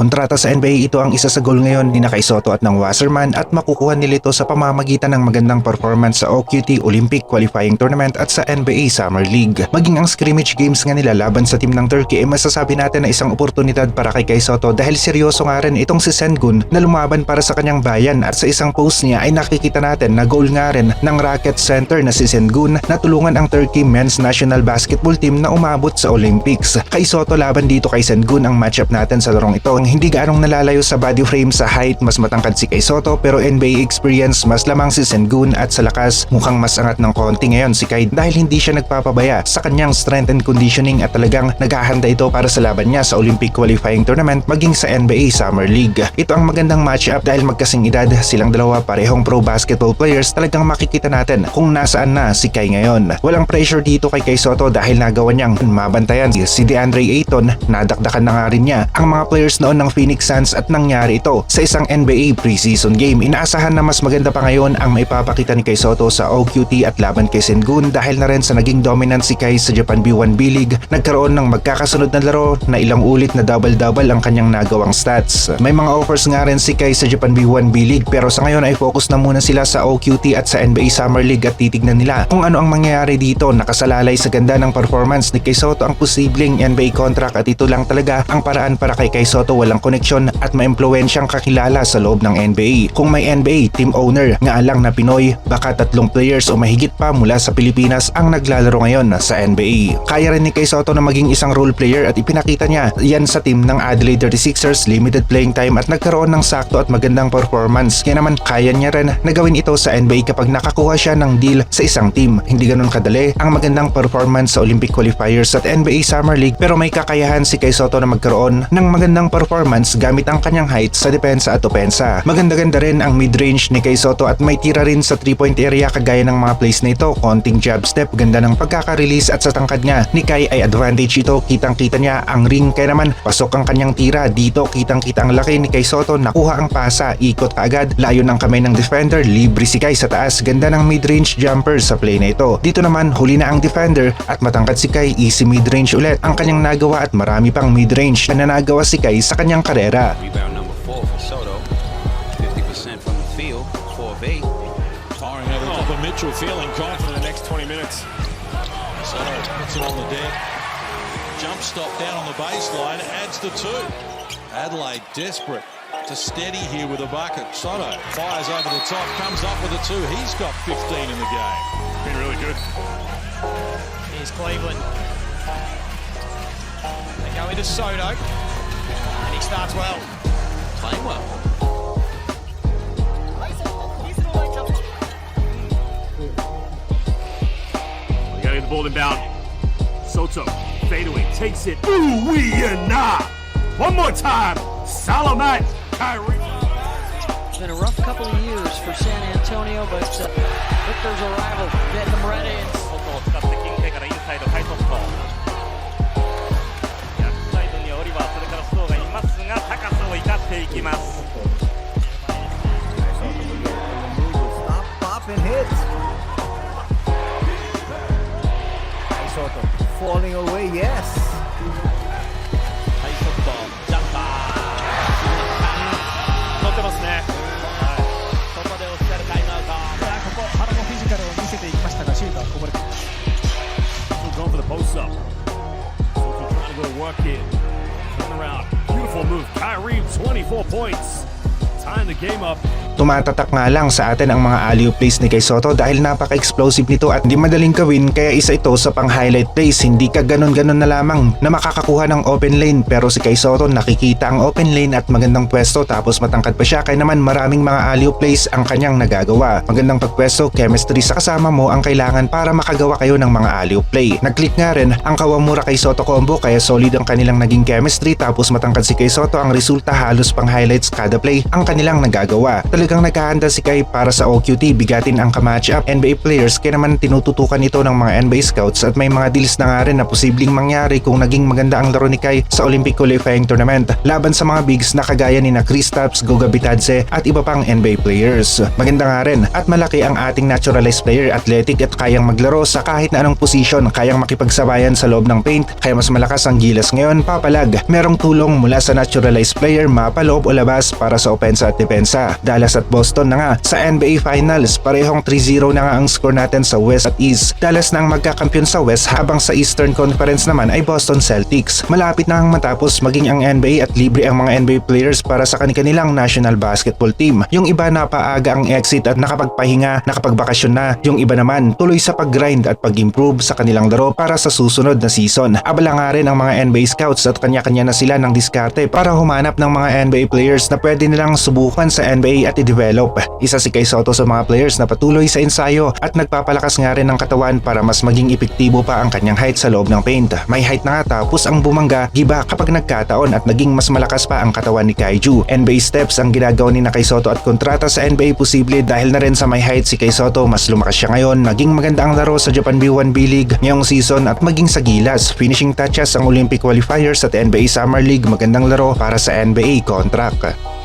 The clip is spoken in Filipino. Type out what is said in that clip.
Kontrata sa NBA ito ang isa sa goal ngayon ni Nakay Soto at ng Wasserman at makukuha nila ito sa pamamagitan ng magandang performance sa OQT Olympic Qualifying Tournament at sa NBA Summer League. Maging ang scrimmage games nga nila laban sa team ng Turkey ay masasabi natin na isang oportunidad para kay Kay Soto dahil seryoso nga rin itong si Sengun na lumaban para sa kanyang bayan at sa isang post niya ay nakikita natin na goal nga rin ng Rocket Center na si Sengun na tulungan ang Turkey Men's National Basketball Team na umabot sa Olympics. Kay Soto laban dito kay Sengun ang matchup natin sa larong ito hindi gaanong nalalayo sa body frame sa height mas matangkad si Kay Soto pero NBA experience mas lamang si Sengun at sa lakas mukhang mas angat ng konti ngayon si Kai dahil hindi siya nagpapabaya sa kanyang strength and conditioning at talagang naghahanda ito para sa laban niya sa Olympic qualifying tournament maging sa NBA Summer League. Ito ang magandang matchup dahil magkasing edad silang dalawa parehong pro basketball players talagang makikita natin kung nasaan na si Kai ngayon. Walang pressure dito kay Kay Soto dahil nagawa niyang mabantayan si DeAndre Ayton nadakdakan na nga rin niya ang mga players noon ng Phoenix Suns at nangyari ito sa isang NBA preseason game. Inaasahan na mas maganda pa ngayon ang maipapakita ni Kay Soto sa OQT at laban kay Sengun dahil na rin sa naging dominant si Kai sa Japan B1 B-League nagkaroon ng magkakasunod na laro na ilang ulit na double-double ang kanyang nagawang stats. May mga offers nga rin si Kai sa Japan B1 B-League pero sa ngayon ay focus na muna sila sa OQT at sa NBA Summer League at titignan nila kung ano ang mangyayari dito nakasalalay sa ganda ng performance ni Kay Soto ang posibleng NBA contract at ito lang talaga ang paraan para kay Kay Soto walang koneksyon at maimpluwensyang kakilala sa loob ng NBA. Kung may NBA team owner nga lang na Pinoy, baka tatlong players o mahigit pa mula sa Pilipinas ang naglalaro ngayon sa NBA. Kaya rin ni Kay Soto na maging isang role player at ipinakita niya yan sa team ng Adelaide 36ers limited playing time at nagkaroon ng sakto at magandang performance. Kaya naman kaya niya rin na gawin ito sa NBA kapag nakakuha siya ng deal sa isang team. Hindi ganun kadali ang magandang performance sa Olympic qualifiers at NBA Summer League pero may kakayahan si Kay Soto na magkaroon ng magandang performance gamit ang kanyang height sa depensa at opensa. Maganda-ganda rin ang mid-range ni Kay Soto at may tira rin sa 3-point area kagaya ng mga plays na ito. Konting jab step, ganda ng pagkaka-release at sa tangkad niya ni Kay ay advantage ito. Kitang-kita niya ang ring kaya naman pasok ang kanyang tira. Dito kitang-kita ang laki ni Kay Soto. Nakuha ang pasa, ikot kaagad, layo ng kamay ng defender, libre si Kay sa taas. Ganda ng mid-range jumper sa play na ito. Dito naman huli na ang defender at matangkad si Kay, easy mid-range ulit. Ang kanyang nagawa at marami pang mid-range na nagawa si Kay sa kanyang karera. Rebound number four for Soto. 50% from the field, 4 of 8. Firing over top of Mitchell, feeling confident the next 20 minutes. Soto puts it on the deck. Jump stop down on the baseline, adds the two. Adelaide desperate to steady here with a bucket. Soto fires over the top, comes up with a two. He's got 15 in the game. Been really good. Here's Cleveland. They go into Soto. And he starts well. Playing well. We gotta get the ball inbound. Soto, fadeaway, takes it. Ooh, we and nah. One more time. Salamat, Kyrie. It's been a rough couple of years for San Antonio, but uh, Victor's arrival getting them ready. falling away, yes. ハイトットジャンパー乗ってますねはいここでオフィシャルタイムアウトここ、原もフィジカルを見せていきましたが、シュートはこぼれて Still going for the post up. Soto trying to go to work here. Turn around. Beautiful move. Kyrie, 24 points. Tying the game up. Tumatatak nga lang sa atin ang mga alley plays ni Kay Soto dahil napaka-explosive nito at di madaling gawin kaya isa ito sa pang-highlight plays. Hindi ka ganon-ganon na lamang na makakakuha ng open lane pero si Kay Soto nakikita ang open lane at magandang pwesto tapos matangkad pa siya kaya naman maraming mga alley plays ang kanyang nagagawa. Magandang pagpwesto, chemistry sa kasama mo ang kailangan para makagawa kayo ng mga alley play. Nag-click nga rin ang Kawamura kay Soto combo kaya solid ang kanilang naging chemistry tapos matangkad si Kay Soto ang resulta halos pang highlights kada play ang kanilang nagagawa. Talagang naghahanda si Kai para sa OQT bigatin ang ka-matchup NBA players kaya naman tinututukan ito ng mga NBA scouts at may mga deals na nga rin na posibleng mangyari kung naging maganda ang laro ni Kai sa Olympic qualifying tournament laban sa mga bigs na kagaya ni na Kristaps, Goga Bitadze at iba pang NBA players. Maganda nga rin at malaki ang ating naturalized player, athletic at kayang maglaro sa kahit na anong posisyon, kayang makipagsabayan sa loob ng paint, kaya mas malakas ang gilas ngayon, papalag. Merong tulong mula sa naturalized player, mapa, loob o labas para sa opensa at depensa. Dallas at Boston na nga sa NBA Finals, parehong 3-0 na nga ang score natin sa West at East. Dallas na ang magkakampiyon sa West habang sa Eastern Conference naman ay Boston Celtics. Malapit na ang matapos maging ang NBA at libre ang mga NBA players para sa kanilang national basketball team. Yung iba napaaga ang exit at nakapagpahinga, nakapagbakasyon na. Yung iba naman tuloy sa pag-grind at pag-improve sa kanilang laro para sa susunod na season. Abala nga rin ang mga NBA scouts at kanya-kanya na sila ng diskarte para humanap ng mga NBA players na pwede nilang subukan sa NBA at i-develop. Isa si Kai Soto sa mga players na patuloy sa ensayo at nagpapalakas nga rin ng katawan para mas maging epektibo pa ang kanyang height sa loob ng paint. May height na nga tapos ang bumangga, giba kapag nagkataon at naging mas malakas pa ang katawan ni Kaiju. NBA steps ang ginagawa ni na Kai Soto at kontrata sa NBA posible dahil na rin sa may height si Kai Soto mas lumakas siya ngayon, naging maganda ang laro sa Japan B1 B-League ngayong season at maging sa gilas. Finishing touches ang Olympic qualifiers at NBA Summer League magandang laro para sa NBA contract.